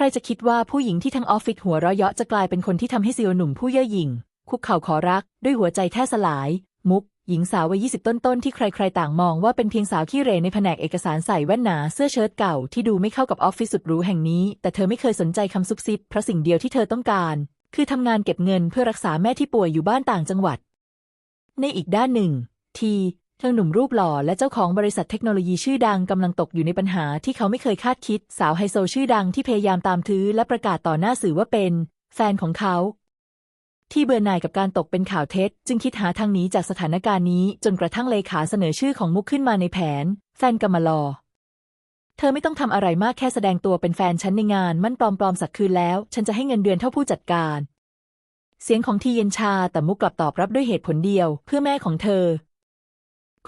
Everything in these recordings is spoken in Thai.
ใครจะคิดว่าผู้หญิงที่ทั้งออฟฟิศหัวเราะเยาะจะกลายเป็นคนที่ทำให้ซีโอหนุ่มผู้เย่อหยิ่ง คุกเข่าขอรัก ด้วยหัวใจแทบสลาย มุก หญิงสาววัยยี่สิบต้นๆ ที่ใครๆต่างมองว่าเป็นเพียงสาวขี้เหร่ในแผนกเอกสารใส่แว่นหนาเสื้อเชิ้ตเก่าที่ดูไม่เข้ากับออฟฟิศสุดหรูแห่งนี้ แต่เธอไม่เคยสนใจคำซุบซิบเพราะสิ่งเดียวที่เธอต้องการ คือทำงานเก็บเงินเพื่อรักษาแม่ที่ป่วยอยู่บ้านต่างจังหวัด ในอีกด้านหนึ่ง ที เธอหนุ่มรูปหล่อและเจ้าของบริษัทเทคโนโลยีชื่อดังกำลังตกอยู่ในปัญหาที่เขาไม่เคยคาดคิด สาวไฮโซชื่อดังที่พยายามตามทื้อและประกาศต่อหน้าสื่อว่าเป็น แฟนของเขา ที่เบื่อหน่ายกับการตกเป็นข่าวเท็จ จึงคิดหาทางหนีจากสถานการณ์นี้ จนกระทั่งเลขาเสนอชื่อของมุกขึ้นมาในแผน แฟนกำมะลอ เธอไม่ต้องทำอะไรมากแค่แสดงตัวเป็นแฟนฉันในงานมั่นปลอมๆสักคืนแล้ว ฉันจะให้เงินเดือนเท่าผู้จัดการ เสียงของทีเย็นชาแต่มุกกลับตอบรับด้วยเหตุผลเดียว เพื่อแม่ของเธอ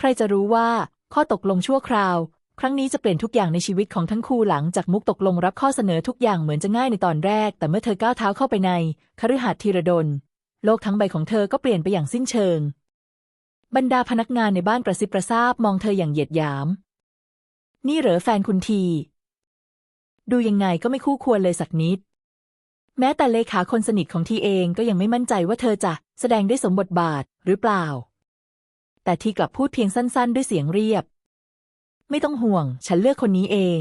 ใครจะรู้ว่า ข้อตกลงชั่วคราว ครั้งนี้จะเปลี่ยนทุกอย่างในชีวิตของทั้งคู่หลังจากมุกตกลงรับข้อเสนอทุกอย่างเหมือนจะง่ายในตอนแรก แต่เมื่อเธอก้าวเท้าเข้าไปในคฤหาสน์ธีรดล โลกทั้งใบของเธอก็เปลี่ยนไปอย่างสิ้นเชิง บรรดาพนักงานในบ้านกระซิบกระซาบมองเธออย่างเหยียดหยาม นี่เหรอแฟนคุณที ดูยังไงก็ไม่คู่ควรเลยสักนิดแม้แต่เลขาคนสนิทของทีเองก็ยังไม่มั่นใจว่าเธอจะแสดงได้สมบทบาทหรือเปล่า แต่ทีกลับพูดเพียงสั้น ๆ ด้วยเสียงเรียบ ไม่ต้องห่วง ฉันเลือกคนนี้เอง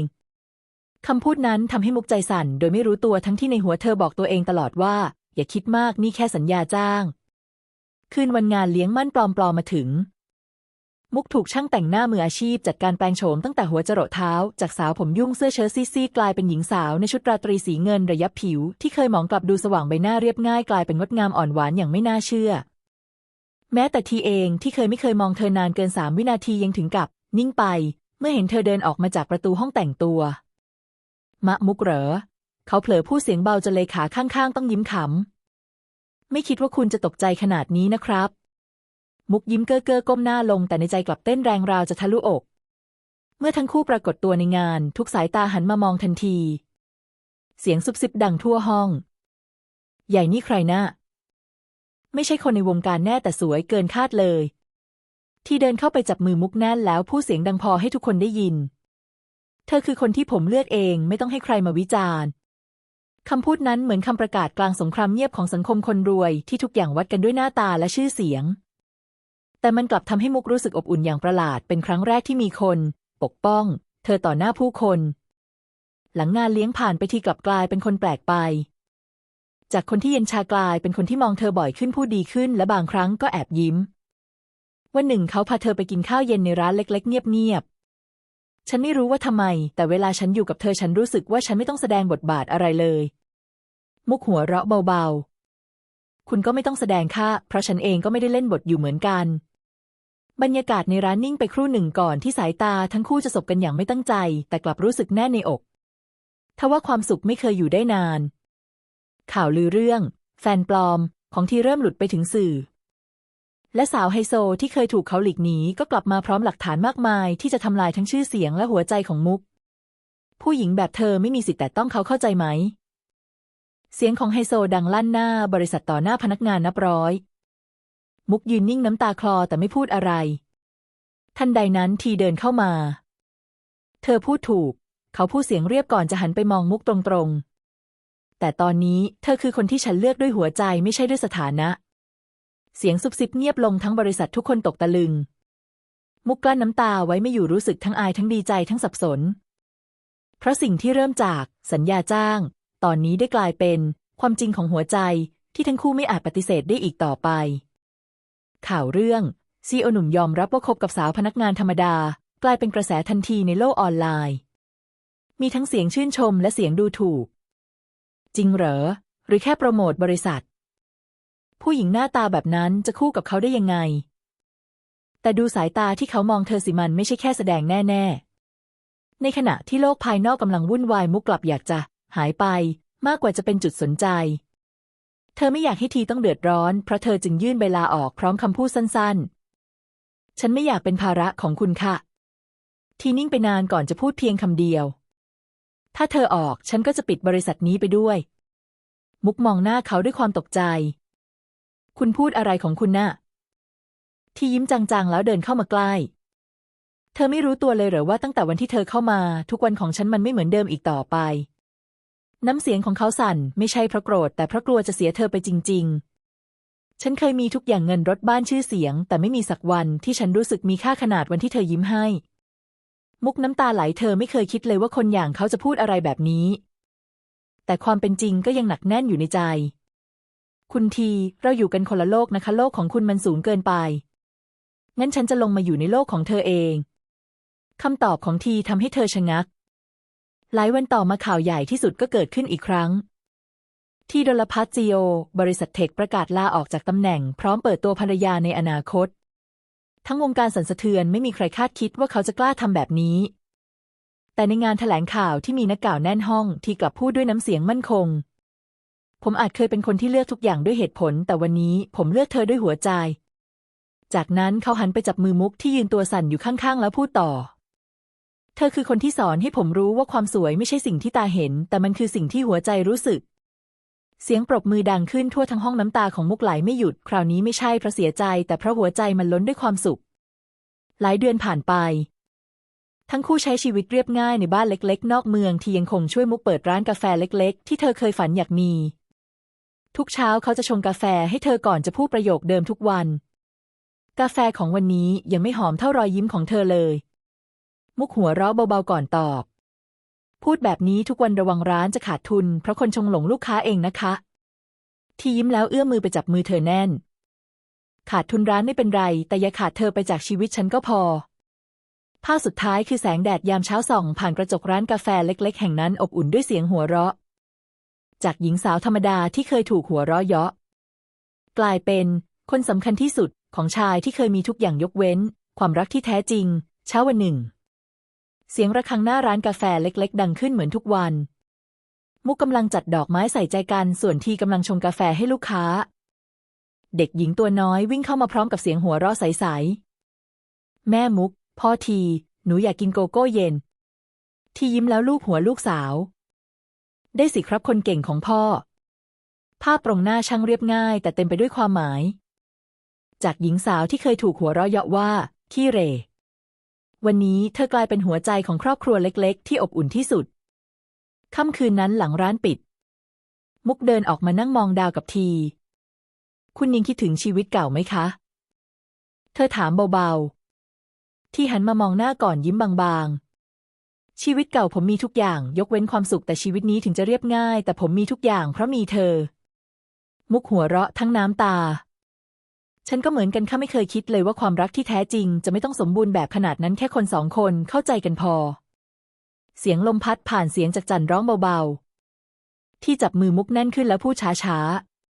คำพูดนั้นทำให้มุกใจสั่น โดยไม่รู้ตัวทั้งที่ในหัวเธอบอกตัวเองตลอดว่า อย่าคิดมากนี่แค่สัญญาจ้าง คืนวันงานเลี้ยงมั่นปลอมๆมาถึง มุกถูกช่างแต่งหน้ามืออาชีพจัดการแปลงโฉมตั้งแต่หัวจรดเท้า จากสาวผมยุ่งเสื้อเชิ้ตซีดๆกลายเป็นหญิงสาวในชุดราตรีสีเงินระยับผิว ที่เคยมองกลับดูสว่างใบหน้าเรียบง่ายกลายเป็นงดงามอ่อนหวานอย่างไม่น่าเชื่อ แม้แต่ทีเองที่เคยไม่เคยมองเธอนานเกินสามวินาทียังถึงกับ นิ่งไป เมื่อเห็นเธอเดินออกมาจากประตูห้องแต่งตัว มะมุกเหรอ เขาเผลอพูดเสียงเบาจนเลขาข้างๆ ต้องยิ้มขำ ไม่คิดว่าคุณจะตกใจขนาดนี้นะครับ มุกยิ้มเก้อเก้อก้มหน้าลงแต่ในใจกลับเต้นแรงราวจะทะลุอก เมื่อทั้งคู่ปรากฏตัวในงาน ทุกสายตาหันมามองทันที เสียงซุบซิบดังทั่วห้อง ใหญ่นี่ใครนะ่ะ ไม่ใช่คนในวงการแน่แต่สวยเกินคาดเลย ที่เดินเข้าไปจับมือมุกแน่นแล้วพูดเสียงดังพอให้ทุกคนได้ยิน เธอคือคนที่ผมเลือกเองไม่ต้องให้ใครมาวิจารณ์คำพูดนั้นเหมือนคำประกาศกลางสงครามเงียบของสังคมคนรวยที่ทุกอย่างวัดกันด้วยหน้าตาและชื่อเสียง แต่มันกลับทำให้มุกรู้สึกอบอุ่นอย่างประหลาดเป็นครั้งแรกที่มีคน ปกป้อง เธอต่อหน้าผู้คน หลังงานเลี้ยงผ่านไปทีกลับกลายเป็นคนแปลกไป จากคนที่เย็นชากลายเป็นคนที่มองเธอบ่อยขึ้นพูดดีขึ้น และบางครั้งก็แอบยิ้ม วันหนึ่งเขาพาเธอไปกินข้าวเย็นในร้านเล็ก ๆ เงียบๆ ฉันไม่รู้ว่าทำไม แต่เวลาฉันอยู่กับเธอฉันรู้สึกว่าฉันไม่ต้องแสดงบทบาทอะไรเลย มุกหัวเราะเบาๆ คุณก็ไม่ต้องแสดงค่ะ เพราะฉันเองก็ไม่ได้เล่นบทอยู่เหมือนกัน บรรยากาศในร้านนิ่งไปครู่หนึ่งก่อนที่สายตาทั้งคู่จะสบกันอย่างไม่ตั้งใจ แต่กลับรู้สึกแน่ในอกทว่าความสุขไม่เคยอยู่ได้นาน ข่าวลือเรื่อง แฟนปลอมของทีเริ่มหลุดไปถึงสื่อ และสาวไฮโซที่เคยถูกเขาหลีกหนีก็กลับมาพร้อมหลักฐานมากมาย ที่จะทำลายทั้งชื่อเสียงและหัวใจของมุก ผู้หญิงแบบเธอไม่มีสิทธิ์แต่ต้องเขาเข้าใจไหม เสียงของไฮโซดังลั่นหน้า บริษัทต่อหน้าพนักงานนับร้อย มุกยืนนิ่งน้ำตาคลอแต่ไม่พูดอะไร ทันใดนั้นทีเดินเข้ามา เธอพูดถูก เขาพูดเสียงเรียบก่อนจะหันไปมองมุกตรงๆ แต่ตอนนี้เธอคือคนที่ฉันเลือกด้วยหัวใจไม่ใช่ด้วยสถานะ เสียงซุบซิบเงียบลงทั้งบริษัททุกคนตกตะลึง มุกกลั้นน้ำตาไว้ไม่อยู่รู้สึกทั้งอายทั้งดีใจทั้งสับสน เพราะสิ่งที่เริ่มจากสัญญาจ้าง ตอนนี้ได้กลายเป็นความจริงของหัวใจที่ทั้งคู่ไม่อาจปฏิเสธได้อีกต่อไป ข่าวเรื่องซีโอหนุ่มยอมรับว่าคบกับสาวพนักงานธรรมดา กลายเป็นกระแสทันทีในโลกออนไลน์ มีทั้งเสียงชื่นชมและเสียงดูถูก จริงเหรอ หรือแค่โปรโมทบริษัท ผู้หญิงหน้าตาแบบนั้นจะคู่กับเขาได้ยังไง แต่ดูสายตาที่เขามองเธอสิมันไม่ใช่แค่แสดงแน่ ๆ ในขณะที่โลกภายนอกกำลังวุ่นวายมุกกลับอยากจะ หายไปมากกว่าจะเป็นจุดสนใจ เธอไม่อยากให้ทีต้องเดือดร้อน เพราะเธอจึงยื่นใบลาออกพร้อมคำพูดสั้น ๆ ฉันไม่อยากเป็นภาระของคุณค่ะ ทีนิ่งไปนานก่อนจะพูดเพียงคำเดียว ถ้าเธอออกฉันก็จะปิดบริษัทนี้ไปด้วย มุกมองหน้าเขาด้วยความตกใจ คุณพูดอะไรของคุณน่ะ ที่ยิ้มจางๆแล้วเดินเข้ามาใกล้ เธอไม่รู้ตัวเลยเหรอว่าตั้งแต่วันที่เธอเข้ามา ทุกวันของฉันมันไม่เหมือนเดิมอีกต่อไป น้ำเสียงของเขาสั่นไม่ใช่เพราะโกรธแต่เพราะกลัวจะเสียเธอไปจริง ๆ ฉันเคยมีทุกอย่างเงินรถบ้านชื่อเสียง แต่ไม่มีสักวันที่ฉันรู้สึกมีค่าขนาดวันที่เธอยิ้มให้ มุกน้ำตาไหลเธอไม่เคยคิดเลยว่าคนอย่างเขาจะพูดอะไรแบบนี้ แต่ความเป็นจริงก็ยังหนักแน่นอยู่ในใจ คุณที เราอยู่กันคนละโลกนะคะ โลกของคุณมันสูงเกินไป งั้นฉันจะลงมาอยู่ในโลกของเธอเองคำตอบของทีทำให้เธอชะงัก หลายวันต่อมาข่าวใหญ่ที่สุดก็เกิดขึ้นอีกครั้ง ที่ดลพัทจีโอ บริษัทเทคประกาศลาออกจากตำแหน่ง พร้อมเปิดตัวภรรยาในอนาคต ทั้งวงการสั่นสะเทือนไม่มีใครคาดคิดว่าเขาจะกล้าทำแบบนี้ แต่ในงานแถลงข่าวที่มีนักข่าวแน่นห้องที่กลับพูดด้วยน้ำเสียงมั่นคง ผมอาจเคยเป็นคนที่เลือกทุกอย่างด้วยเหตุผล แต่วันนี้ผมเลือกเธอด้วยหัวใจ จากนั้นเขาหันไปจับมือมุกที่ยืนตัวสั่นอยู่ข้างๆ แล้วพูดต่อ เธอคือคนที่สอนให้ผมรู้ว่าความสวยไม่ใช่สิ่งที่ตาเห็น แต่มันคือสิ่งที่หัวใจรู้สึก เสียงปรบมือดังขึ้นทั่วทั้งห้องน้ำตาของมุกไหลไม่หยุด คราวนี้ไม่ใช่เพราะเสียใจ แต่เพราะหัวใจมันล้นด้วยความสุข หลายเดือนผ่านไป ทั้งคู่ใช้ชีวิตเรียบง่ายในบ้านเล็ก ๆ นอกเมืองที่ยังคงช่วยมุกเปิดร้านกาแฟเล็ก ๆ ที่เธอเคยฝันอยากมี ทุกเช้าเขาจะชงกาแฟให้เธอก่อนจะพูดประโยคเดิมทุกวัน กาแฟของวันนี้ยังไม่หอมเท่ารอยยิ้มของเธอเลย มุกหัวเราะเบาๆก่อนตอบ พูดแบบนี้ทุกวันระวังร้านจะขาดทุน เพราะคนชงหลงลูกค้าเองนะคะ ที่ยิ้มแล้วเอื้อมมือไปจับมือเธอแน่น ขาดทุนร้านไม่เป็นไร แต่อย่าขาดเธอไปจากชีวิตฉันก็พอ ภาพสุดท้ายคือแสงแดดยามเช้าส่อง ผ่านกระจกร้านกาแฟเล็ก ๆ แห่งนั้นอบอุ่นด้วยเสียงหัวเราะ จากหญิงสาวธรรมดาที่เคยถูกหัวเราะเยาะ กลายเป็นคนสำคัญที่สุดของชายที่เคยมีทุกอย่างยกเว้น ความรักที่แท้จริง เช้าวันหนึ่ง เสียงระฆังหน้าร้านกาแฟเล็กๆ ดังขึ้นเหมือนทุกวัน มุกกำลังจัดดอกไม้ใส่ใจกัน ส่วนทีกำลังชงกาแฟให้ลูกค้า เด็กหญิงตัวน้อยวิ่งเข้ามาพร้อมกับเสียงหัวเราะใสๆ แม่มุก พ่อที หนูอยากกินโกโก้เย็น ทียิ้มแล้วลูบหัวลูกสาว ได้สิครับคนเก่งของพ่อ ภาพตรงหน้าช่างเรียบง่าย แต่เต็มไปด้วยความหมาย จากหญิงสาวที่เคยถูกหัวเราะเยาะว่าขี้เร่ วันนี้เธอกลายเป็นหัวใจของครอบครัวเล็กๆ ที่อบอุ่นที่สุด ค่ำคืนนั้นหลังร้านปิด มุกเดินออกมานั่งมองดาวกับที คุณยังคิดถึงชีวิตเก่าไหมคะ เธอถามเบาๆ ที่หันมามองหน้าก่อนยิ้มบางๆ ชีวิตเก่าผมมีทุกอย่าง ยกเว้นความสุขแต่ชีวิตนี้ถึงจะเรียบง่าย แต่ผมมีทุกอย่างเพราะมีเธอ มุกหัวเราะทั้งน้ำตา ฉันก็เหมือนกันข้าไม่เคยคิดเลยว่าความรักที่แท้จริง จะไม่ต้องสมบูรณ์แบบขนาดนั้นแค่คนสองคนเข้าใจกันพอ เสียงลมพัดผ่านเสียงจากจันร้องเบาๆ ที่จับมือมุกแน่นขึ้นแล้วพูดช้า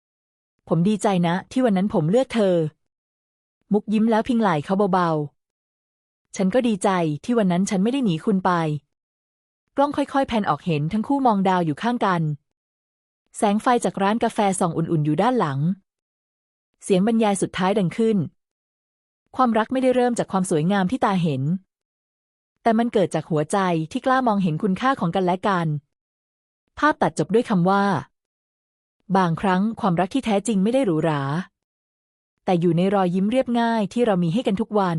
ๆ ผมดีใจนะ ที่วันนั้นผมเลือกเธอ มุกยิ้มแล้วพิงไหล่เขาเบาๆ ฉันก็ดีใจที่วันนั้นฉันไม่ได้หนีคุณไป กล้องค่อยๆแพนออกเห็นทั้งคู่มองดาวอยู่ข้างกัน แสงไฟจากร้านกาแฟส่องอุ่นๆอยู่ด้านหลัง เสียงบรรยายสุดท้ายดังขึ้น ความรักไม่ได้เริ่มจากความสวยงามที่ตาเห็น แต่มันเกิดจากหัวใจที่กล้ามองเห็นคุณค่าของกันและกัน ภาพตัดจบด้วยคำว่า บางครั้งความรักที่แท้จริงไม่ได้หรูหรา แต่อยู่ในรอยยิ้มเรียบง่ายที่เรามีให้กันทุกวัน